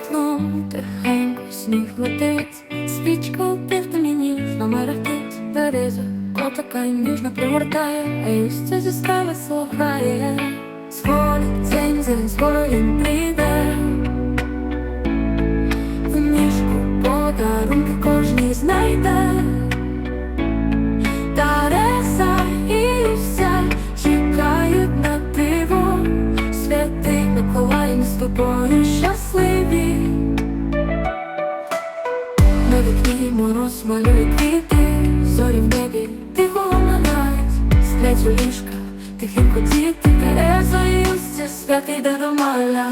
вікном тихенько сніг летить, свічка у мені на мерехтить береза, котика й ніжно пригортає, а листя зі скави слухає. Сходить день за згорім малює квіти, зорі в небі, тихо лунають, сплять у ліжках, тихенько діти, Тереза і святий дедо маля.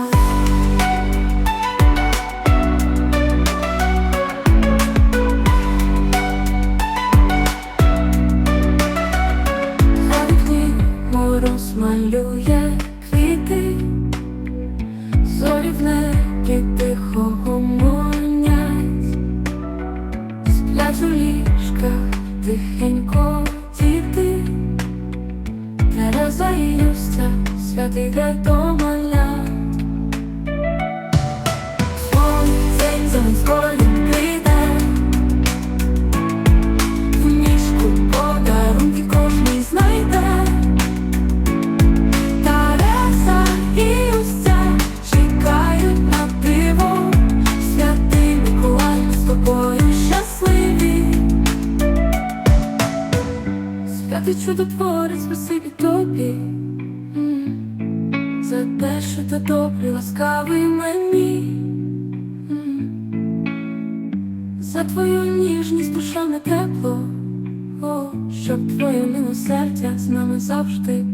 На тихенько діти, не Юстя, святий для маля. Святий чудотворець, спасибі тобі, за те, що ти добрий, ласкавий мені. За твою ніжність душевне тепло, О, щоб твоє милосердя з нами завжди